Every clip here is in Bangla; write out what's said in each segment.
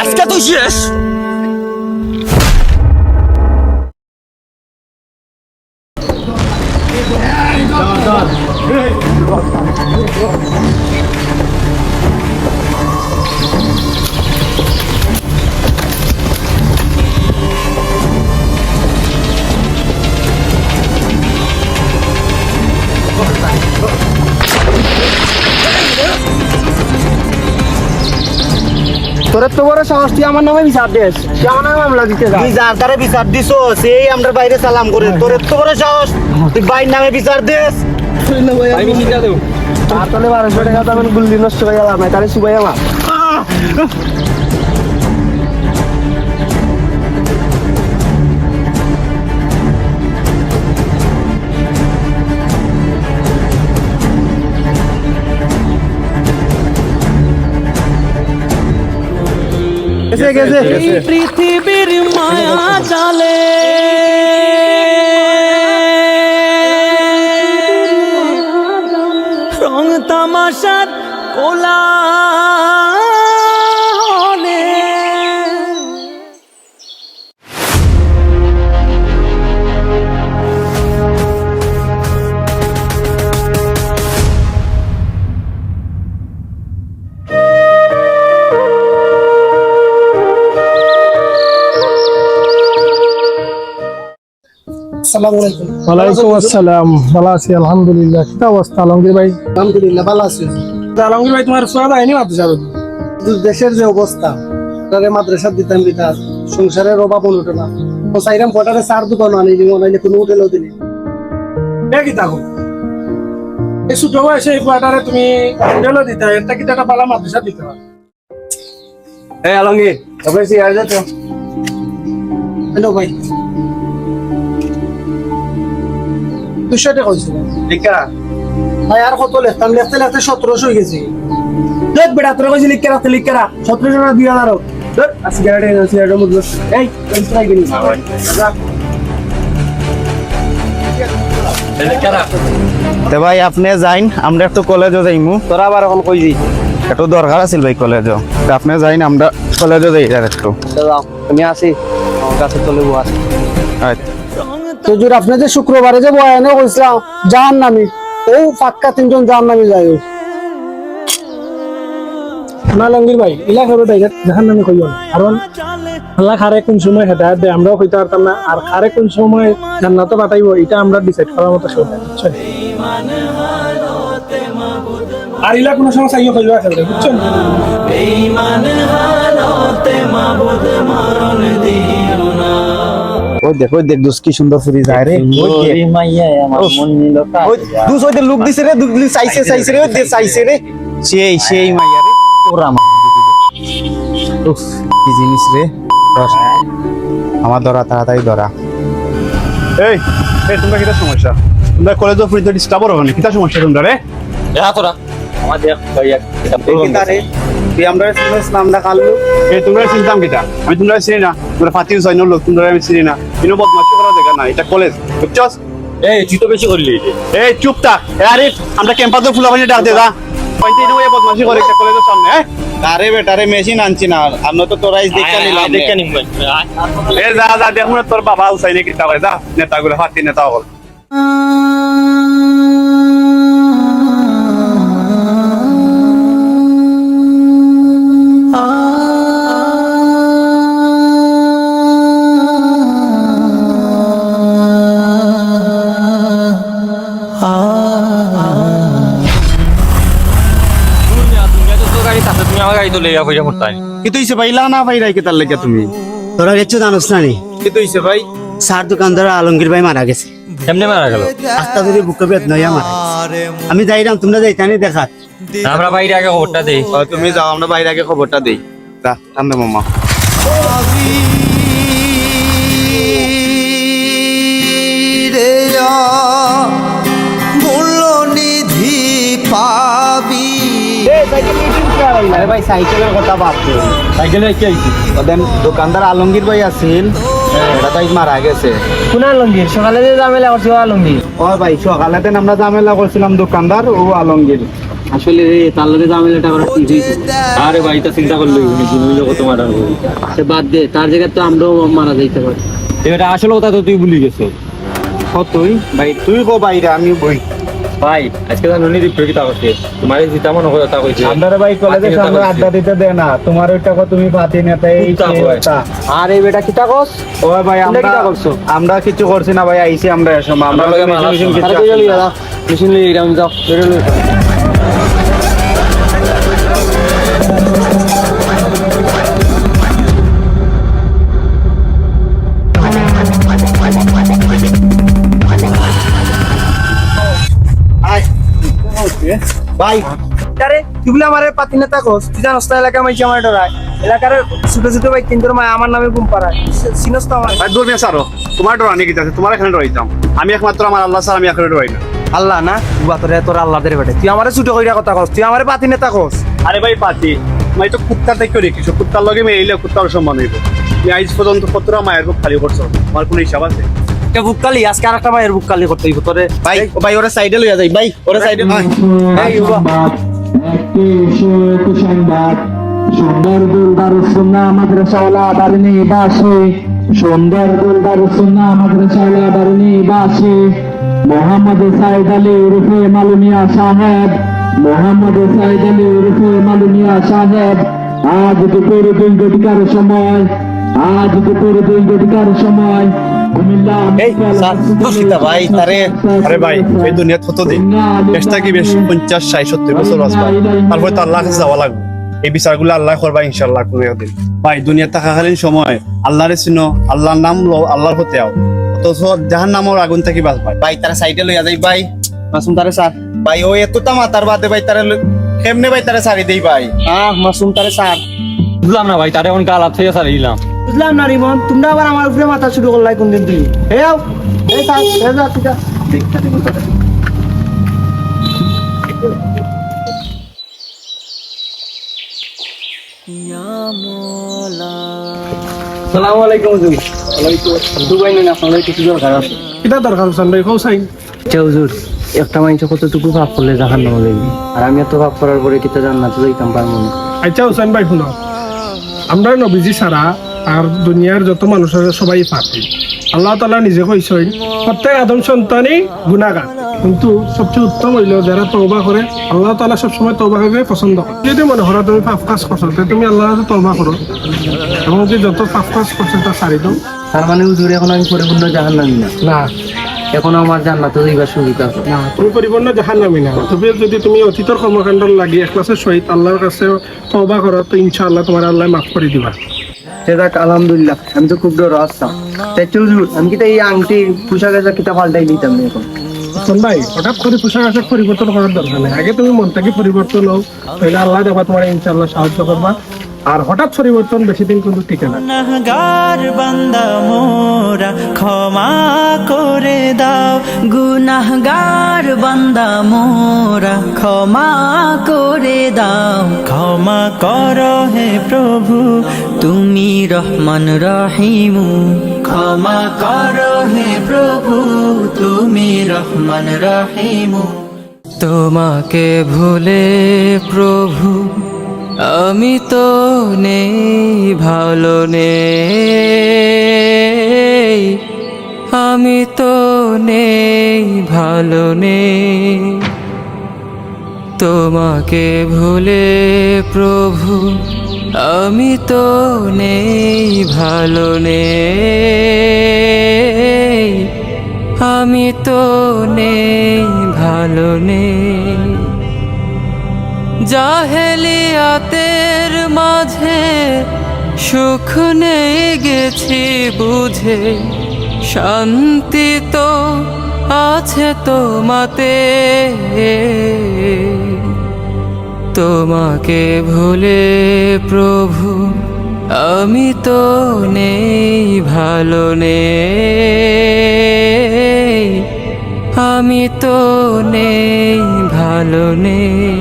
আজকে তুই শেষ? তোর তো বড় সাহস তুই আমার নামে বিচার দিস। তুই আমার নামে মামলা দিতে যা। তুই যার বিচার দিছ সেই আমরা বাইরে সালাম করে। তোর এত বড় সাহস তুই বাইর নামে বিচার দিস। আমি চিন্তা দেবো। আর তাহলে বারোশো টাকা তো আমি গুল্লি নষ্ট হয়ে গেলাম তাহলে সুবাই আমার গেছে গেছে পৃথিবীর মায়া জালে। রং তামাশার কোলা আসসালামু আলাইকুম। ওয়ালাইকুম আসসালাম। ভালো আছি আলহামদুলিল্লাহ। কি অবস্থা আলমগীর ভাই? আলহামদুলিল্লাহ ভালো আছি। আলমগীর ভাই তোমার সোয়াদ আইনি মাদ্রাসা দেশের যে অবস্থা তারে মাদ্রাসা দিতাম বিতার সংসারের অভাব উঠে না। ও কটারে চার দোকান আনি দিব নাইলে কোনো হোটেলও দিলি কি থাকো এই ছোট বয়সে এই কোয়ার্টারে তুমি হোটেলও দিতে এটা একটা পালা মাদ্রাসা দিতে? হয় এই আলমগীর সিয়ার যেত হ্যালো ভাই। দুশো টাকা হয়েছিল। লিখা? ভাই আর কত লিখতাম লিখতে লিখতে সতেরোশো হয়ে গেছে। দেখ বেটা তোরা কইছি লিখকে রাখতে লিখকে রাখ। সতেরোশো সিগারেটের মধ্যে এই ট্রাই করি তে ভাই আপনি যাইন আমরা একটু কলেজে যাইমু। তোরা আবার এখন কইছি একটু দরকার আছিল ভাই কলেজে তে আপনি যাইন আমরা কলেজে যাই আর একটু। আমি আসি। আমার কাছে চলে আচ্ছা হুজুর, আপনি যে শুক্রবারে যে বয়ানে কইছিলাম জাহান নামি ও পাক্কা তিনজন জাহান নামি যায় না আলমগীর ভাই ইলা করো ডাইরেক্ট জাহান নামে কইও কারণ আল্লাহ খারে কোন সময় হেদায়ত দেয়, আমরাও কইতে পারতাম না। আর খারে কোন সময় জান্নাতও পাঠাইবো, এটা আমরা ডিসাইড করার মতো সময়, বুঝছেন? আর ইলা কোনো সময় চাইও কইবা খেলতে, বুঝছেন? বেঈমান হালতে মাবুদ মরণ না ওই দেখ ওই দেখ দুস কি সুন্দর ফুরি যায় রে। ওই দেখ। ওই দুস ওই লুক দিছে রে দুস চাইছে চাইছে রে ওই দে চাইছে রে। সেই সেই মাইয়া রে। তোরা মা উফ কি জিনিস রে। আমার ধরা তাড়াতাড়ি ধরা। এই এই তোমরা কিটা সমস্যা? তোমরা কলেজে ফ্রি তো ডিস্টার্ব হবে না কিটা সমস্যা তোমরা রে? দেখা তোরা আমাদের ভাইয়া এই কি তারে? তুই আমরা ইসলাম না কালু। এই তোমরা চিন্তাম কিটা? আমি তোমরা চিনি না। তোমরা ফাতি জয়েন লোক তোমরা আমি চিনি না। কিন্তু বদমাশি করা দেখা না এটা কলেজ বুঝছস এই তুই তো বেশি করলি এই চুপ থাক। এ আরিফ আমরা ক্যাম্পাসে ফুলাবানি ডাক দে যা। পয়েন্টে ইনো এই বদমাশি করে একটা কলেজের সামনে হ্যাঁ? আরে বেটারে মেশিন আনছি না। আর নয়তো তোরাই দেখা নিলাম দেখে নিম এ যা যা দেখুন তোর বাবা উসাইনে কিটা করে যা। নেতাগুলো ফাতি নেতা হল আমার তো লেগে পয়সা করতে কি তুইছে পাইলা না পাইরা কি তার লেগে তুমি। তোরা গেছো জানোস না নি? কি তুইছে ভাই। সার দোকানদার আলমগীর ভাই মারা গেছে। কেমনে মারা গেল? রাস্তা ধরে বুকে বেদ নয়া মারা আমি যাইলাম তোমরা যাইতানি দেখাত আমরা বাইরে আগে খবরটা দেই। তুমি যাও আমরা বাইরে আগে খবরটা দেই। যা টান মামা আরে ভাই সাইকেলের কথা ভাবছ। সাইকেলে কি দোকানদার আলমগীর ভাই এটা তাই মারা গেছে। কোন আলমগীর? সকালে যে ঝামেলা আলমগীর? ও ভাই সকালে দিন আমরা ঝামেলা করছিলাম দোকানদার ও আলমগীর। আসলে রে তার লগে ঝামেলাটা করা ঠিক হইছে আরে ভাই তা চিন্তা করল তুমি কত মারা সে বাদ দে তার জায়গায় তো আমরাও মারা যাইতে পারি। এটা আসল কথা তো তুই ভুলি গেছো তুই? ভাই তুই কো বাইরে আমি বই ভাই আজকে তো ননি দিপ্র তা করছে তোমার জিতা মনে করে তা কইছে। আপনারা ভাই কলেজে সামনে আড্ডা দিতে দেয় না। তোমার ওই টাকা তুমি পাতি এই সেই কয়। ওটা। আর এই বেটা কিতা কস? ও ভাই আমরা কিতা করছ? আমরা কিছু করছি না ভাই আইছি আমরা আমরা লগে মিশন মেশিন কিছু যাও মিশন লিয়ে যাও ভাই আরে তুই আমার পাতি কস তুই জানোস এলাকা মাইছি আমার ডরায়। এলাকার ছোট ছোট ভাই কিন্তু মায় আমার নামে ঘুম পাড়ায়। চিনস তো আমার। ভাই দূর সারো তোমার ডর আনি গেছে তোমার এখানে ডরাইতাম। আমি একমাত্র আমার আল্লাহ স্যার আমি এখানে ডরাই না। আল্লাহ না? বাতরে তোর আল্লাহ দের বেটে। তুই আমারে ছোট কইরা কথা কস তুই আমারে পাতি নেতা কস আরে ভাই পাতি। আমি তো কুত্তার দেখে রেখেছো কুত্তার লগে মেয়ে এলে কুত্তার সম্মান হইব। তুমি আইজ পর্যন্ত কতটা মায়ের বুক খালি করছ? আমার কোনো হিসাব আছে? কে বুককালি আজকে আরেকটা ভাইয়ের বুককালি করতে হইব তোরে। ভাই ও ভাই ওরা সাইডে লইয়া যাই ভাই ওরা সাইডে একটি শোক সংবাদ সুন্দর দুলদার সুন্না মাদ্রাসাওয়ালা বারণী বাসে। সুন্দর দুলদার সুন্না মাদ্রাসাওয়ালা বারণী বাসে। মোহাম্মদ সাইদ আলী উরফে মালুমিয়া সাহেব। মোহাম্মদ সাইদ আলী উরফে মালুমিয়া সাহেব। আজ দুপুর দুই ঘটিকার সময় আজ দুপুর দুই ঘটিকার সময়। এই স্যার ভাই তারে আরে ভাই এই দুনিয়া কত দিন। বেশটা কি বেশ পঞ্চাশ ষাট সত্তর বছর বাঁচবা তারপরে তো আল্লাহ কাছে যাওয়া লাগবে। এই বিচারগুলো আল্লাহ করবা ইনশাল্লাহ কোনো একদিন ভাই দুনিয়া থাকাকালীন সময় আল্লাহরে চিনো আল্লাহর নাম লো আল্লাহর হতে আও। অথচ জাহান নামর আগুন থাকি বাঁচবা ভাই। তারা সাইডে লইয়া যাই ভাই। মাসুম তারে স্যার ভাই ও এতটা মাতার বাদে ভাই তারে কেমনে ভাই তারে সারি দেই ভাই? আহ মাসুম তারে স্যার বুঝলাম না ভাই তারে এখন কাল হাত থেকে সারিয়ে দিলাম। বুঝলাম না রিমন তোমরা আবার আমার উপরে মাথা শুরু করলাই কোনদিন তুই এই আও এই থাক এই যা তুই যা দেখতে দিব তোরে। সালামু আলাইকুম হুজুর। ওয়ালাইকুম দুবাই নেন আপনাদের কিছু দরকার আছে। এটা দরকার হোসেন ভাই কৌ চাই আচ্ছা হুজুর একটা মানুষ কতটুকু পাপ করলে জাহান নামে লাগবে আর আমি এত পাপ করার পরে কিতা জান্নাতে যাইতাম পারব না? আচ্ছা হোসেন ভাই শুনো। আমরা নবীজি ছাড়া আর দুনিয়ার যত মানুষ আছে সবাই পাপি। আল্লাহ তালা নিজে কইছেন প্রত্যেক আদম সন্তানই গুণাগার কিন্তু সবচেয়ে উত্তম হইল যারা তৌবা করে আল্লাহ তালা সবসময় তৌবা করে পছন্দ করে। যদি মনে করো তুমি পাপ কাজ করছ তুমি আল্লাহ তৌবা করো। এবং যে যত পাপ কাজ করছ তা সারি দাও। তার মানে হুজুর এখন আমি পরিপূর্ণ জাহান নামি না? না। এখন আমার জান্নাতে যাইবার সুবিধা আছে। না তুমি পরিপূর্ণ জাহান নামি না। তবে যদি তুমি অতীতর কর্মকাণ্ড লাগি একলাসের সহিত আল্লাহর কাছে তৌবা করো তো ইনশাআল্লাহ তোমার আল্লাহ মাফ করে দিবা। সে দেখ আলহামদুলিল্লাহ। আমি তো খুব ডর আসতাম তাই হুজুর আমি কিতা এই আংটি, পোশাক আশাক কিতা পাল্টাই নিতাম এখন? শোন ভাই, হঠাৎ করে পোশাক আশাক পরিবর্তন করার দরকার নেই। আগে তুমি মন থেকে পরিবর্তন হও তাহলে আল্লাহ দেবা তোমার ইনশাল্লাহ সাহায্য করবা। আর হঠাৎ পরিবর্তন বেশি দিন কিন্তু টিকে না। গুনাহগার বান্দা মোরা, ক্ষমা করে দাও। গুনাহগার বান্দা মোরা, ক্ষমা করে দাও। ক্ষমা করো হে প্রভু, তুমি রহমান রহিমু। ক্ষমা করো হে প্রভু, তুমি রহমান রহিমু। তোমাকে ভুলে প্রভু আমি তো নেই, ভালো নেই। আমি তো নেই, ভালো নেই। তোমাকে ভুলে প্রভু, আমি তো নেই, ভালো নেই। আমি তো নেই, ভালো নেই। জাহেলিয়াতের মাঝে সুখ নেই গেছি বুঝে। শান্তি তো আছে তোমাতে। তোমাকে ভুলে প্রভু, আমি তো নেই, ভালো নেই। আমি তো নেই, ভালো নেই।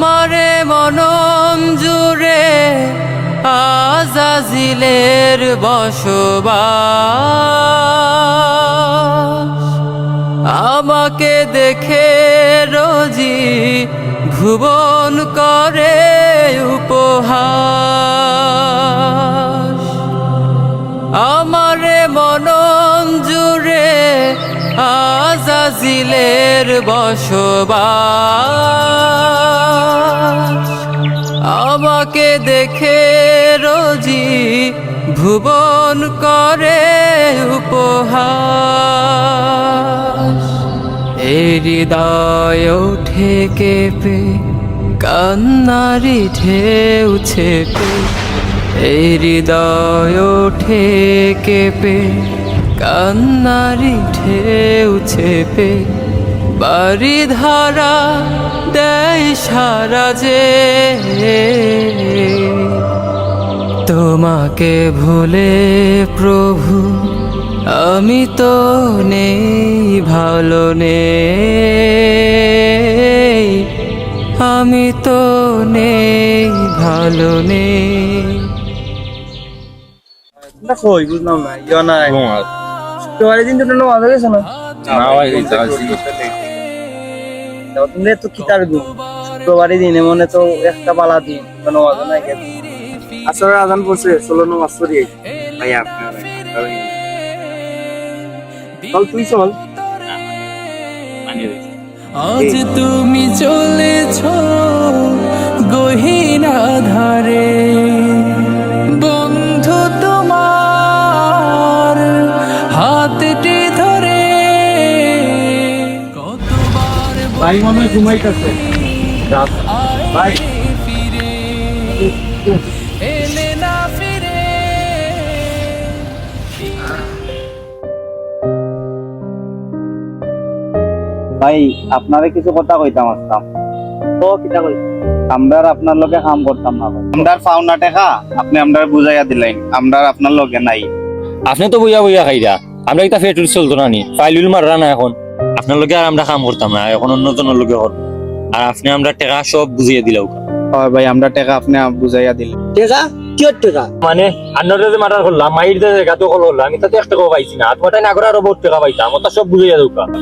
আমারে মনম জুড়ে আজাজিলের বসবাস। আমাকে দেখে রোজি ভুবন করে উপহাস। আমারে মনন জুড়ে আজাজিলের বসবাস। আমাকে দেখে রোজি ভুবন করে উপহাস। এই হৃদয় ওঠে কেঁপে, কান্নারি ঢেউ ছেপে। এই হৃদয় ওঠে কেঁপে, কান্নারি ঢেউ ছেপে। বাড়ি ধারা দেয় সারা যে। তোমাকে ভুলে প্রভু আমি তো নেই ভালো নেই। আমি তো নেই ভালো নেই। না কই বুঝলাম না ইয়া নাই শুক্রবারের দিন তো নামাজ গেছে না? তো তুমি তো কিতার গো শুক্রবারের দিনে মনে তো একটা বালা দিন তো নামাজ নাই গেছে আসলে আজান পড়ছে চলো নামাজ পড়ি ভাই আপনার চল তুই চল। আজ তুমি চলেছ গহীনা ধারে ভাই মনে হয় ঘুমাইতেছে। ভাই। ফিরে এলে না ফিরে ভাই আপনারে কিছু কথা কইতাম আসতাম তো কিতা কই আমরা আর আপনার লগে কাম করতাম না ভাই। আমরা পাওনা টাকা আপনি আমরা বুঝাইয়া দিলেন। আমরা আর আপনার লগে নাই। আপনি তো বইয়া বইয়া খাইরা। আমরা একটা ফেটুর চলতো না নি ফাইলুল মাররা না এখন। আপনার লগে আর আমরা কাম করতাম না এখন অন্য জনের লগে হর আর আপনি আমরা টাকা সব বুঝিয়ে দিলাও হয় ভাই আমরা টাকা আপনি বুঝাইয়া দিলেন টেকা? কি টেকা? মানে আন্নারে যে মার্ডার করলাম মাইর যে জায়গা তো কল হলো আমি তাতে টাকাও পাইছি না। আত্মাটাই না করে আরও বহুত টাকা পাইতাম আমার তো সব বুঝিয়ে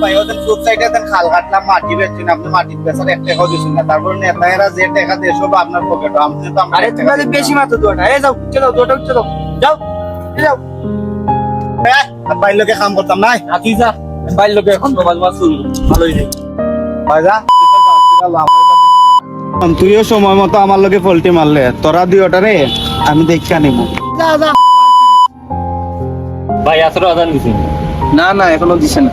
ভাই ওদের ফুড সাইডে দেন খাল কাটলাম মাটি বেচছেন আপনি মাটি বেচার এক টাকাও দিচ্ছেন না তারপর নেতারা যে টাকা দিয়ে সব আপনার পকেটে আমাদের তো আরে তুমি বেশি মাত্র দুটা এই যাও চলো দুটা চলো যাও। এই যাও। আর বাইর লোকে কাম করতাম নাই তুই যা। বাইর লোকে এখন নমাজ মাস ভালোই নেই। ভাই তুইও সময় মতো আমার লগে পল্টি মারলে তোরা দুইটারে আমি দেখা নিব ভাই আসলে আদান দিছে না না এখনও দিছে না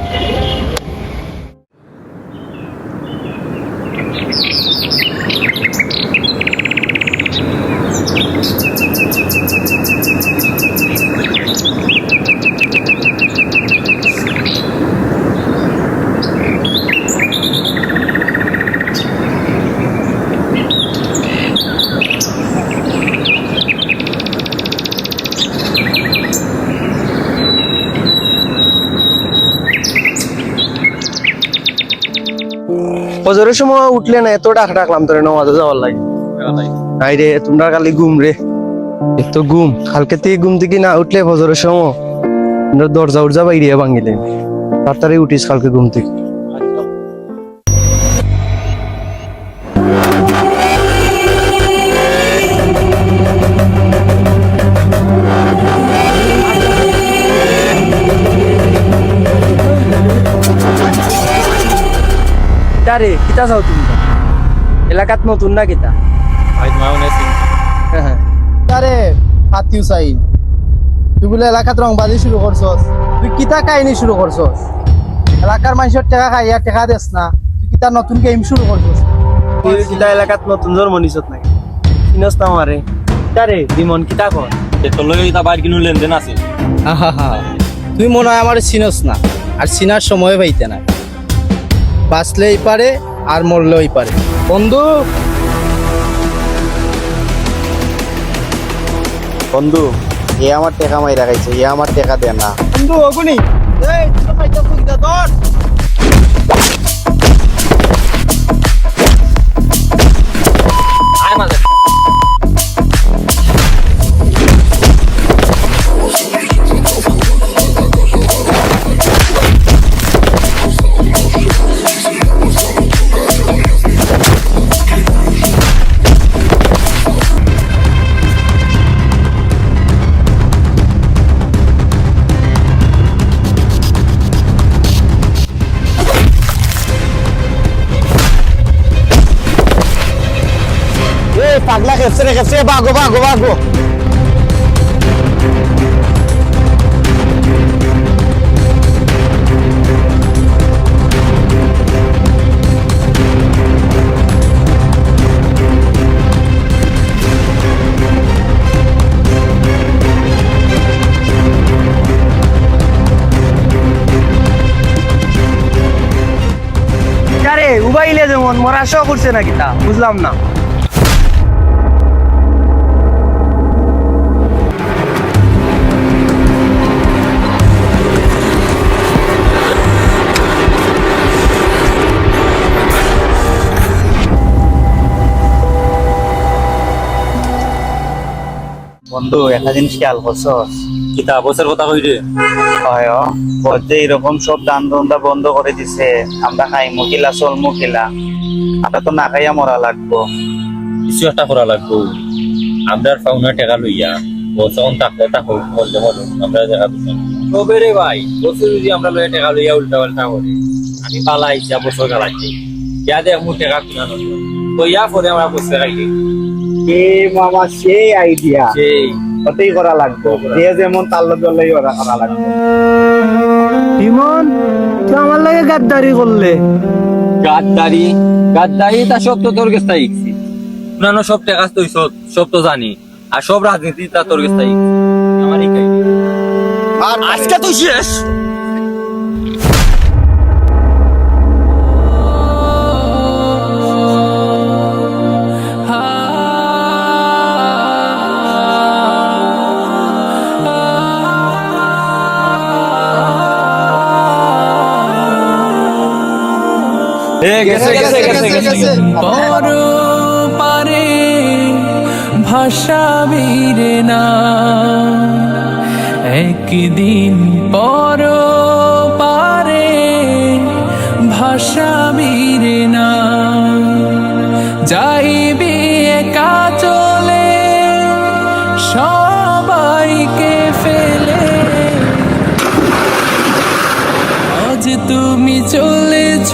ফজরের সময় উঠলে না এত ডাক ডাকলাম তোরে নামাজে যাওয়ার লাগে। আই রে তোমরা কালি ঘুম রে। এত ঘুম কালকে থেকে ঘুম থেকে না উঠলে ফজরের সময় তোমরা দরজা উরজা বাইরে ভাঙিলেন তাড়াতাড়ি উঠিস কালকে ঘুম থেকে। কিতা রে কিতা চাও তুমি? এলাকাত নতুন না কিতা? আছে আরে ফাতিউ সাই তুই বলে এলাকাত রংবাজি শুরু করছস। তুই কিতা কাহিনী শুরু করছস? এলাকার মানুষের টাকা খাইয়া টাকা দেস না। তুই কিতা নতুন গেম শুরু করছস? তুই কিতা এলাকাত নতুন জন্ম নিছত নাকি? চিনস না আমারে কিতা রে দিমন কিতা কর তোর লগে এটা বাইর কিনু লেনদেন আছে তুই মনে হয় আমার চিনস না আর চিনার সময় পাইতে না বাঁচলেই পারে আর মরলেই পারে বন্ধু। বন্ধু এ আমার টেকা মাই রাখাইছে এ আমার টেকা দেয় না। বন্ধু অগুনি। এই তোর পাইতা ফুকিতা ধর। আয় মাঝে। পাগলা খেপছে রে, খেপছে বাগো বাগো বাগো। উবাইলে যেমন মরা করছে নাকি তা? বুঝলাম না। বন্ধু একটা জিনিস খেয়াল করছস কিতা বছর কথা কই রে হয় যে এরকম সব দান দন্দা বন্ধ করে দিছে আমরা খাই মুখিলা চল মুখিলা আমরা তো না খাইয়া মরা লাগবো। কিছু একটা করা লাগবো। আমরা ফাউনা টাকা লইয়া বছর থাকলে তা হোক মরলে মরুক আমরা দেখা দিচ্ছি তবে রে ভাই বছর যদি আমরা লইয়া টাকা লইয়া উল্টা পাল্টা করি আমি পালাই যা বছর গালাচ্ছি ইয়া দেখ মু টাকা কিনা নয় তো ইয়া পরে আমরা বসে খাইলি এ মামা সেই আইডিয়া সেই। ওতেই করা লাগবো? যে যেমন তার লগে ওরা করা লাগবে। ইমন তুই আমার লাগে গাদ্দারি করলে। গাদ্দারি? গাদ্দারি তা সব তো তোর কাছে শিখছি সব টাকা তো সব সব তো জানি। আর সব রাজনীতি তা তোর কাছে শিখছি আমারই কাই আজকে তুই শেষ? পর পারে ভাষাবীর না। একদিন পর পারে ভাষা ভাষাবীর না। যাইবি একা চলে সবাইকে ফেলে। আজ তুমি চলেছ